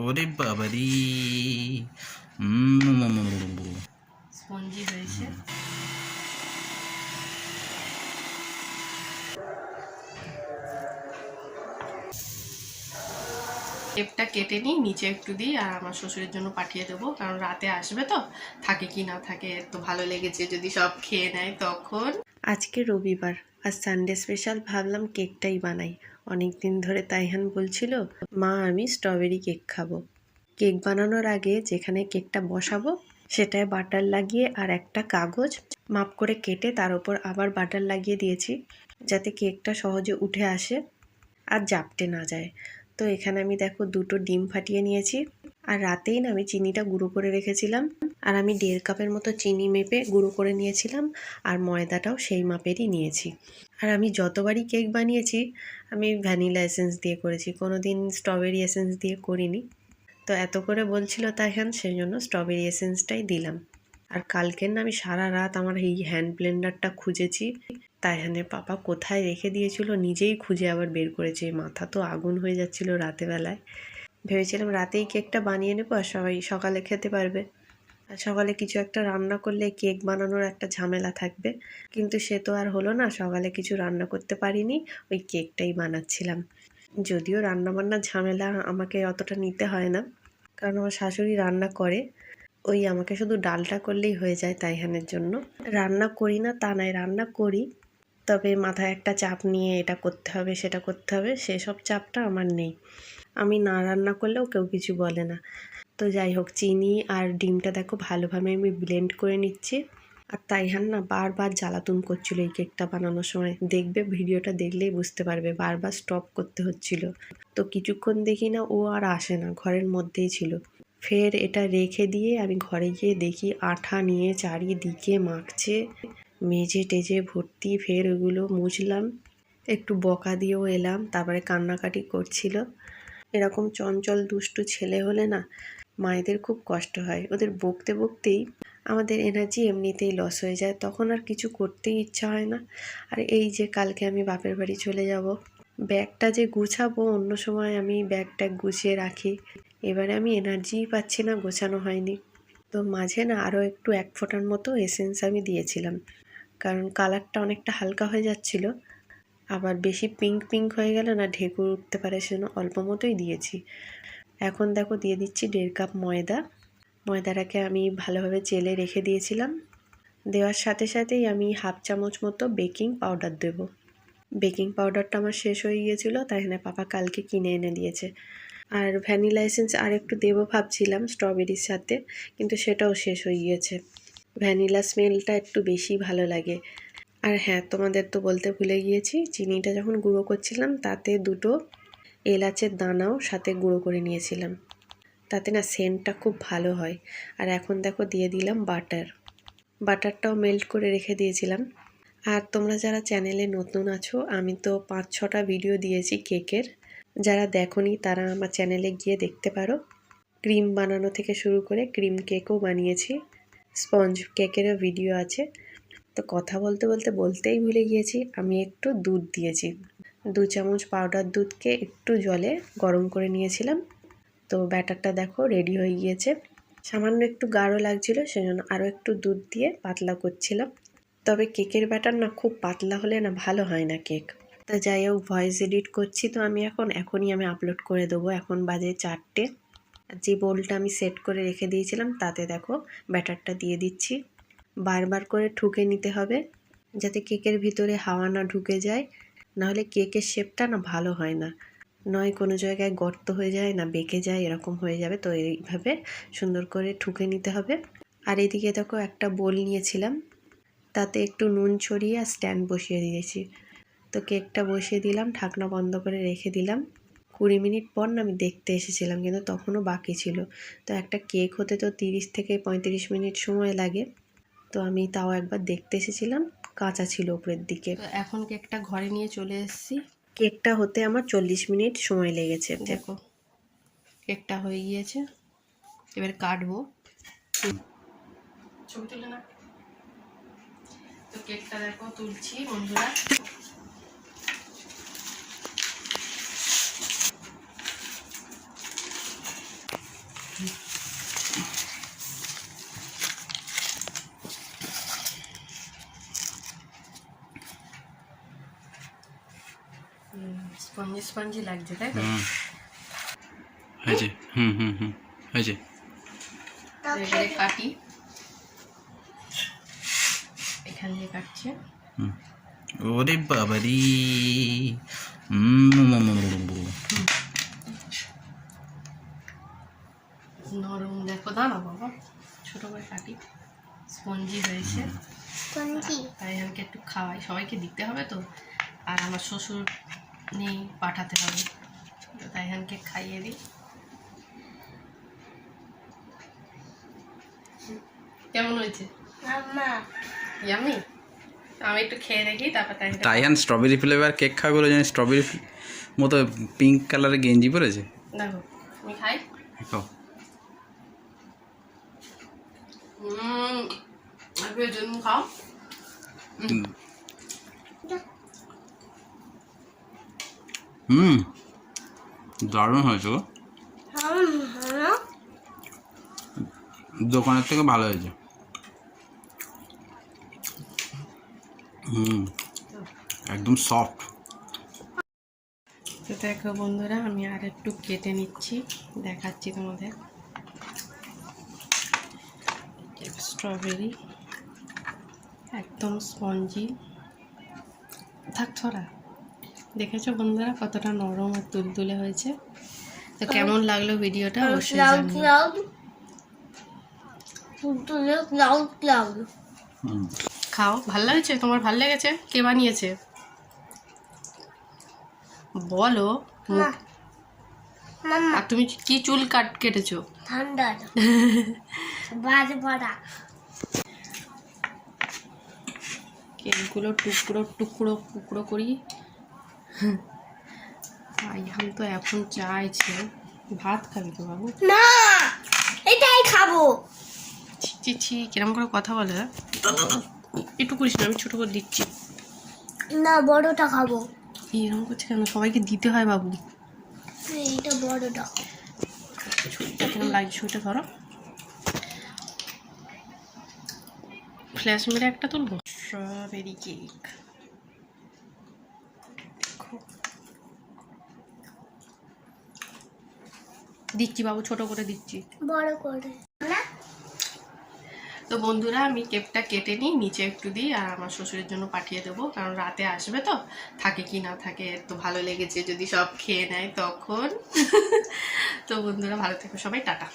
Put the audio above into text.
ওরে বাবারি স্পঞ্জি হয়েছে টেপটা কেটে নিই নিচে একটু দিই আর আমার শ্বশুরের জন্য পাঠিয়ে দেবো কারণ রাতে আসবে তো থাকে কি না থাকে তো ভালো লেগেছে যদি সব খেয়ে নেয় তখন। আজকে রবিবার আর সানডে স্পেশাল ভাবলাম কেকটাই বানাই। অনেক দিন ধরে তাইহান বলছিল, মা, আমি স্ট্রবেরি কেক খাব। কেক বানানোর আগে যেখানে কেকটা বসাবো, সেটায় বাটার লাগিয়ে আর একটা কাগজ মাপ করে কেটে তার উপর আবার বাটার লাগিয়ে দিয়েছি, যাতে কেকটা সহজে উঠে আসে আর জাপটে না যায়। তো এখানে আমি দেখো দুটো ডিম ফাটিয়ে নিয়েছি, আর রাতেই না আমি চিনিটা গুঁড়ো করে রেখেছিলাম। আর আমি দেড় কাপের মতো চিনি মেপে গুঁড়ো করে নিয়েছিলাম, আর ময়দাটাও সেই মাপেরই নিয়েছি। আর আমি যতবারই কেক বানিয়েছি, আমি ভ্যানিলা এসেন্স দিয়ে করেছি কোনো দিন স্ট্রবেরি এসেন্স দিয়ে করিনি। তো এত করে বলছিল তাইহান সেই জন্য স্ট্রবেরি এসেন্সটাই দিলাম। আর কালকের না আমি সারা রাত আমার এই হ্যান্ড ব্লেন্ডারটা খুঁজেছি। তাইহানের পাপা কোথায় রেখে দিয়েছিল, নিজেই খুঁজে আবার বের করেছে। মাথা তো আগুন হয়ে যাচ্ছিল রাতেবেলায়। ভেবেছিলাম রাতেই কেকটা বানিয়ে নেব, আর সবাই সকালে খেতে পারবে। আর সকালে কিছু একটা রান্না করলে কেক বানানোর একটা ঝামেলা থাকবে। কিন্তু সে তো আর হলো না, সকালে কিছু রান্না করতে পারিনি, ওই কেকটাই বানাচ্ছিলাম। যদিও রান্না বান্নার ঝামেলা আমাকে অতটা নিতে হয় না, কারণ আমার শাশুড়ি রান্না করে। ওই আমাকে শুধু ডালটা করলেই হয়ে যায় তাইহানের জন্য। রান্না করি না, তা নয়, রান্না করি। তবে মাথায় একটা চাপ নিয়ে এটা করতে হবে, সেটা করতে হবে, সেসব চাপটা আমার নেই। আমি না রান্না করলেও কেউ কিছু বলে না। তো যাই হোক, চিনি আর ডিমটা দেখো ভালোভাবে আমি ব্লেন্ড করে নিচ্ছি। আর তাই তাইহান না বারবার জ্বালাতুন করছিল এই কেকটা বানানোর সময়। দেখবে ভিডিওটা দেখলেই বুঝতে পারবে, বারবার স্টপ করতে হচ্ছিল। তো কিছুক্ষণ দেখি না, ও আর আসে না, ঘরের মধ্যেই ছিল। ফের এটা রেখে দিয়ে আমি ঘরে গিয়ে দেখি আঠা নিয়ে চারিদিকে মাখছে। মেঝে টেজে ভর্তি, ফের ওগুলো মুছলাম। একটু বকা দিয়েও এলাম, তারপরে কান্নাকাটি করছিল। এরকম চঞ্চল দুষ্টু ছেলে হলে না মায়েদের খুব কষ্ট হয়। ওদের বকতে বকতেই আমাদের এনার্জি এমনিতেই লস হয়ে যায়। তখন আর কিছু করতেই ইচ্ছা হয় না। আর এই যে কালকে আমি বাপের বাড়ি চলে যাব, ব্যাগটা যে গুছাবো, অন্য সময় আমি ব্যাগটা গুছিয়ে রাখি। এবারে আমি এনার্জিই পাচ্ছি না, গোছানো হয়নি। তো মাঝে না আরও একটু এক ফোঁটার মতো এসেন্স আমি দিয়েছিলাম। কারণ কালারটা অনেকটা হালকা হয়ে যাচ্ছিল। আবার বেশি পিঙ্ক পিঙ্ক হয়ে গেলে না ঢেকুর উঠতে পারে সেজন্য অল্প মতোই দিয়েছি। এখন দেখো দিয়ে দিচ্ছি দেড় কাপ ময়দা। ময়দাটাকে আমি ভালোভাবে চেলে রেখে দিয়েছিলাম। দেওয়ার সাথে সাথেই আমি হাফ চামচ মতো বেকিং পাউডার দেব। বেকিং পাউডারটা আমার শেষ হয়ে গিয়েছিল, তাই না পাপা কালকে কিনে এনে দিয়েছে। আর ভ্যানিলা এসেন্স আর একটু দেবো ভাবছিলাম স্ট্রবেরির সাথে, কিন্তু সেটাও শেষ হয়ে গিয়েছে। ভ্যানিলা স্মেলটা একটু বেশি ভালো লাগে। আর হ্যাঁ তোমাদের তো বলতে ভুলে গিয়েছি, চিনিটা যখন গুঁড়ো করছিলাম তাতে দুটো এলাচের দানাও সাথে গুঁড়ো করে নিয়েছিলাম। তাতে না সেন্টটা খুব ভালো হয়। আর এখন দেখো দিয়ে দিলাম বাটার। বাটারটাও মেল্ট করে রেখে দিয়েছিলাম। আর তোমরা যারা চ্যানেলে নতুন আছো, আমি তো পাঁচ ছটা ভিডিও দিয়েছি কেকের। যারা দেখোনি, তারা আমার চ্যানেলে গিয়ে দেখতে পারো। ক্রিম বানানো থেকে শুরু করে ক্রিম কেকও বানিয়েছি। স্পঞ্জ কেকেরও ভিডিও আছে। তো কথা বলতে বলতে বলতেই ভুলে গিয়েছি, আমি একটু দুধ দিয়েছি। দু চামচ পাউডার দুধকে একটু জলে গরম করে নিয়েছিলাম। তো ব্যাটারটা দেখো রেডি হয়ে গিয়েছে। সামান্য একটু গাঢ় লাগছিল, সেজন্য আরও একটু দুধ দিয়ে পাতলা করছিলাম। তবে কেকের ব্যাটার না খুব পাতলা হলে না ভালো হয় না কেক তা যাই হোক ভয়েস এডিট করছি তো আমি এখন, এখনই আমি আপলোড করে দেবো। এখন বাজে চারটে। যে বোলটা আমি সেট করে রেখে দিয়েছিলাম, তাতে দেখো ব্যাটারটা দিয়ে দিচ্ছি। বারবার করে ঠুকে নিতে হবে, যাতে কেকের ভিতরে হাওয়া না ঢুকে যায়। নাহলে কেকের শেপটা না ভালো হয় না। নয় কোনো জায়গায় গর্ত হয়ে যায় না বেঁকে যায়, এরকম হয়ে যাবে। তো এইভাবে সুন্দর করে ঠুকে নিতে হবে। আর এদিকে দেখো একটা বোল নিয়েছিলাম। তাতে একটু নুন ছড়িয়ে আর স্ট্যান্ড বসিয়ে দিয়েছি। তো কেকটা বসিয়ে দিলাম, ঢাকনা বন্ধ করে রেখে দিলাম। কুড়ি মিনিট পর না আমি দেখতে এসেছিলাম, কিন্তু তখনও বাকি ছিল। তো একটা কেক হতে তো তিরিশ থেকে পঁয়ত্রিশ মিনিট সময় লাগে। তো আমি তাও একবার দেখতে এসেছিলাম। কাঁচা ছিল উপরের দিকে। এখন কেকটা ঘরে নিয়ে চলে এসেছি। কেকটা হতে আমার চল্লিশ মিনিট সময় লেগেছে। দেখো কেকটা হয়ে গিয়েছে। এবার কাটবো। ছবি তুলে না তো কেকটা দেখো তুলছি বন্ধুরা। স্পঞ্জি স্পঞ্জি লাগছে তাই তো? হুম। হয়েছে হুম হুম হুম হয়েছে এবারে কাটি এখান দিয়ে কাটছে। ওরে বাবারি। হুম নরম দেখো দাঁড়া বাবা। ছোট করে কাটি। স্পঞ্জি হয়েছে। তাই আমাকে একটু খাওয়াই। সবাইকে দিতে হবে তো। আর আমার শ্বশুর নেই পাঠাতে হবে। তো তাই হানকে খাইয়ে দিই। কেমন হয়েছে? ইয়ামি আমি একটু খেয়ে দেখি তারপর তাই তাইহান স্ট্রবেরি ফ্লেভার কেক খাবে বলে জানি স্ট্রবেরি মতো পিঙ্ক কালারের গেঞ্জি পরেছে? দেখো আমি খাই। খাও। হুম আগে জন্য খাও। হুম। দারুণ হয়েছে গো। দোকানের থেকে ভালো হয়েছে। হুম, একদম সফট তো দেখো বন্ধুরা, আমি আর একটু কেটে নিচ্ছি, দেখাচ্ছি তোমাদের। স্ট্রবেরি একদম স্পঞ্জি থাক, ছড়া। দেখেছ বন্ধুরা? কতটা নরম আর তুলতুলে হয়েছে। তো কেমন লাগল ভিডিওটা? অবশ্যই খাও। ভালো লাগছে? তোমার ভালো লেগেছে? কে বানিয়েছে? বলো। আর তুমি কি চুল কাট কেটেছো? ঠান্ডা কেকগুলো টুকরো টুকরো টুকরো করি। আইহান তো এখন চাইছে ভাত খাবি তো বাবু। না এটাই খাব। ছি ছি ছি কিরম করে কথা বলে? হ্যাঁ? একটু করিস না আমি ছোটো করে দিচ্ছি। না বড়টা খাব। এরকম করছে কেন? সবাইকে দিতে হয় বাবু। এইটা বড়টা। ছুরিটা কেমন লাগছে? ছুরিটা ধরো। ফ্ল্যাশ মেরে একটা তুলবো। Strawberry cake. দিচ্ছি বাবু ছোট করে দিচ্ছি। বড় করে। তো বন্ধুরা আমি কেপটা কেটে নিই নিচে একটু দিই আর আমার শ্বশুরের জন্য পাঠিয়ে দেবো কারণ রাতে আসবে তো থাকে কি না থাকে তো ভালো লেগেছে যদি সব খেয়ে নেয় তখন। তো বন্ধুরা ভালো থেকো সবাই টাটা।